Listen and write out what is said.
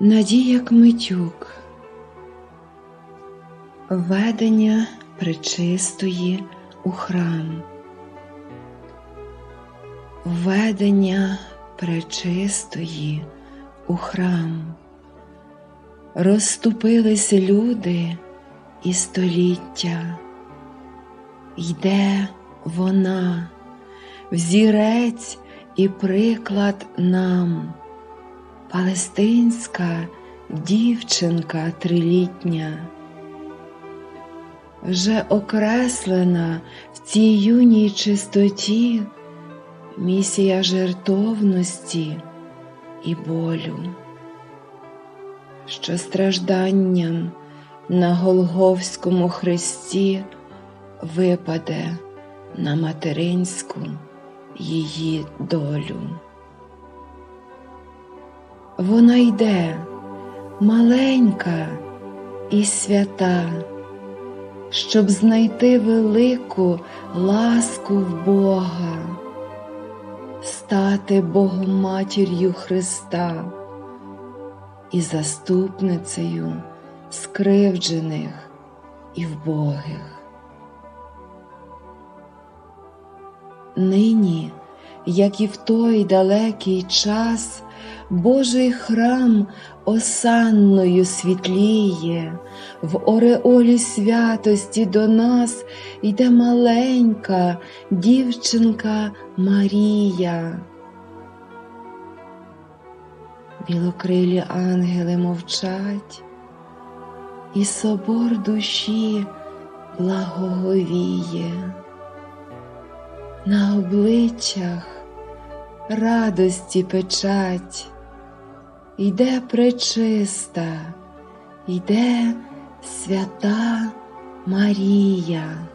Надія Кмитюк Ведення пречистої у храм. Ведення пречистої у храм. Розступились люди і століття. Йде вона, взірець і приклад нам, палестинська дівчинка трилітня, вже окреслена в цій юній чистоті місія жертовності і болю, що стражданням на Голговському хресті випаде на материнську її долю. Вона йде маленька і свята, щоб знайти велику ласку в Бога, стати Богом матір'ю Христа і заступницею скривджених і вбогих. Нині, як і в той далекий час, Божий храм осанною світліє, в ореолі святості до нас йде маленька дівчинка Марія. Білокрилі ангели мовчать, і собор душі благоговіє на обличчях радості печать, йде пречиста, йде свята Марія.